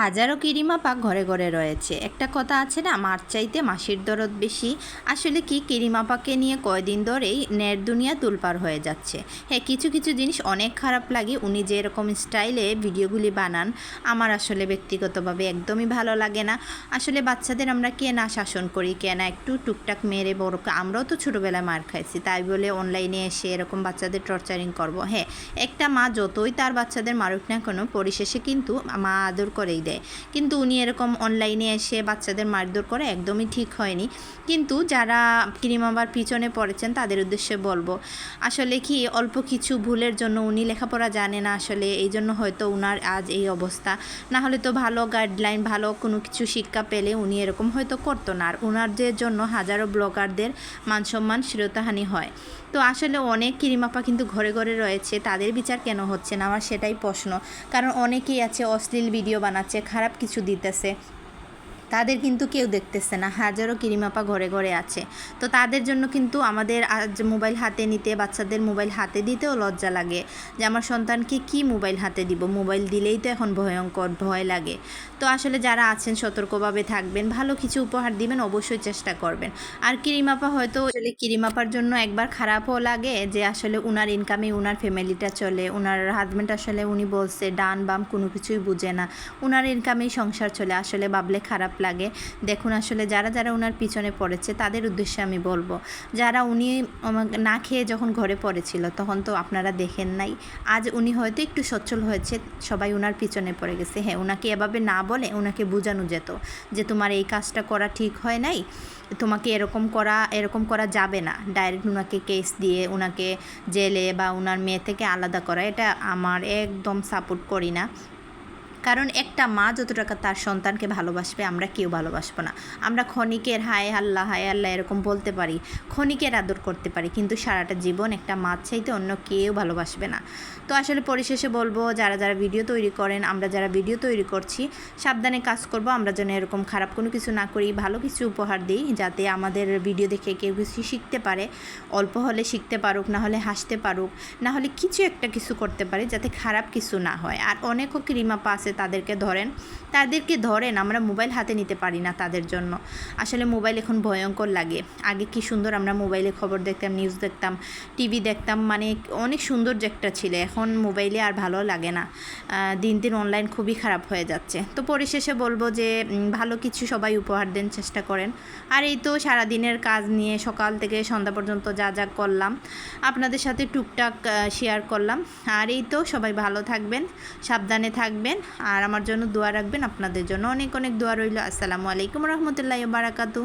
হাজারো কিরিমাপা ঘরে ঘরে রয়েছে। একটা কথা আছে না, মার চাইতে মাসির দরদ বেশি। আসলে কি কিরিমাপাকে নিয়ে কয়দিন ধরেই নের দুনিয়া তুলপার হয়ে যাচ্ছে। হ্যাঁ কিছু কিছু জিনিস অনেক খারাপ লাগে। উনি যে এরকম স্টাইলে ভিডিওগুলি বানান, আমার আসলে ব্যক্তিগতভাবে একদমই ভালো লাগে না। আসলে বাচ্চাদের আমরা কে না শাসন করি, কে না একটু টুকটাক মেরে বড় আমরাও তো ছোটোবেলায় মার খাইছি, তাই বলে অনলাইনে এসে এরকম বাচ্চাদের টর্চারিং করব। হ্যাঁ একটা মা যতই তার বাচ্চাদের মারুক না কেন, পরিশেষে কিন্তু মা আদর করেই দেয়। কিন্তু উনি এরকম অনলাইনে এসে বাচ্চাদের মারধর করে একদমই ঠিক হয়নি। কিন্তু যারা ক্রিমাবার পিছনে পড়েছেন, তাদের উদ্দেশ্যে বলব, আসলে কি অল্প কিছু ভুলের জন্য উনি লেখাপড়া জানে না, আসলে এই জন্য হয়তো উনার আজ এই অবস্থা। না হলে তো ভালো গাইডলাইন ভালো কোনো কিছু শিক্ষা পেলে উনি এরকম হয়তো করতো না। আর ওনার যে জন্য হাজারো ব্লগারদের মানসম্মান শ্রীরতাহানি হয়। তো আসলে অনেক কিরিমাপা কিন্তু ঘরে ঘরে রয়েছে, তাদের বিচার কেন হচ্ছে না আমার সেটাই প্রশ্ন। কারণ অনেকেই আছে অশ্লীল ভিডিও বানাচ্ছে খারাপ কিছু দিতেছে। তাদের কিন্তু কেউ দেখতেছে না। হাজারো কিরিমাপা ঘরে ঘরে আছে। তো তাদের জন্য কিন্তু আমাদের আজ মোবাইল হাতে নিতে, বাচ্চাদের মোবাইল হাতে দিতেও লজ্জা লাগে যে আমার সন্তানকে কি মোবাইল হাতে দিব? মোবাইল দিলেই তো এখন ভয়ঙ্কর ভয় লাগে। তো আসলে যারা আছেন, সতর্কভাবে থাকবেন, ভালো কিছু উপহার দিবেন, অবশ্যই চেষ্টা করবেন। আর কিরিমাপা হয়তো আসলে কিরিমাপার জন্য একবার খারাপও লাগে যে আসলে উনার ইনকামে উনার ফ্যামিলিটা চলে, উনার হাজব্যান্ড আসলে উনি বলছে, ডান বাম কোনো কিছুই বুঝে না। উনার ইনকামেই সংসার চলে, আসলে ভাবলে খারাপ লাগে। দেখুন আসলে যারা যারা ওনার পিছনে পড়েছে, তাদের উদ্দেশ্যে আমি বলব, যারা উনি না খেয়ে যখন ঘরে পড়েছিল, তখন তো আপনারা দেখেন নাই। আজ উনি হয়তো একটু সচ্ছল হয়েছে, সবাই ওনার পিছনে পড়ে গেছে। হ্যাঁ ওনাকে এভাবে না বলে ওনাকে বোঝানো যেত যে তোমার এই কাজটা করা ঠিক হয় নাই, তোমাকে এরকম করা এরকম করা যাবে না। ডাইরেক্ট ওনাকে কেস দিয়ে ওনাকে জেলে বা ওনার মেয়ে থেকে আলাদা করা, এটা আমার একদম সাপোর্ট করি না। কারণ একটা মা যত টাকা তার সন্তানকে ভালোবাসবে, আমরা কেউ ভালোবাসবো না। আমরা ক্ষণিকের হায় আল্লাহ হায় আল্লাহ এরকম বলতে পারি, ক্ষণিকের আদর করতে পারি, কিন্তু সারাটা জীবন একটা মা চাইতে অন্য কেউ ভালোবাসবে না। তো আসলে পরিশেষে বলব, যারা যারা ভিডিও তৈরি করেন, আমরা যারা ভিডিও তৈরি করছি, সাবধানে কাজ করব, আমরা যেন এরকম খারাপ কোনো কিছু না করি, ভালো কিছু উপহার দিই, যাতে আমাদের ভিডিও দেখে কেউ কিছু শিখতে পারে। অল্প হলে শিখতে পারুক, না হলে হাসতে পারুক, না হলে কিছু একটা কিছু করতে পারে, যাতে খারাপ কিছু না হয়। আর অনেকও ক্রিমাপা আছে তাদেরকে ধরেন। তাদেরকে ধরেন, আমরা মোবাইল হাতে নিতে পারি না তাদের জন্য। আসলে মোবাইল এখন ভয়ঙ্কর লাগে। আগে কি সুন্দর আমরা মোবাইলে খবর দেখতাম নিউজ দেখতাম টিভি দেখতাম মানে অনেক সুন্দর যে একটা ছিল। এখন মোবাইলে আর ভালো লাগে না। দিন দিন অনলাইন খুবই খারাপ হয়ে যাচ্ছে। তো পরিশেষে বলব যে ভালো কিছু সবাই উপহার দেন, চেষ্টা করেন। আর এই তো সারাদিনের কাজ নিয়ে সকাল থেকে সন্ধ্যা পর্যন্ত যা যা করলাম, আপনাদের সাথে টুকটাক শেয়ার করলাম। আর এই তো সবাই ভালো থাকবেন, সাবধানে থাকবেন। আর আমার জন্য দোয়া রাখবেন। আপনাদের জন্য অনেক অনেক দোয়া রইল। আসসালামু আলাইকুম রহমতুল্লাহ বারাকাতু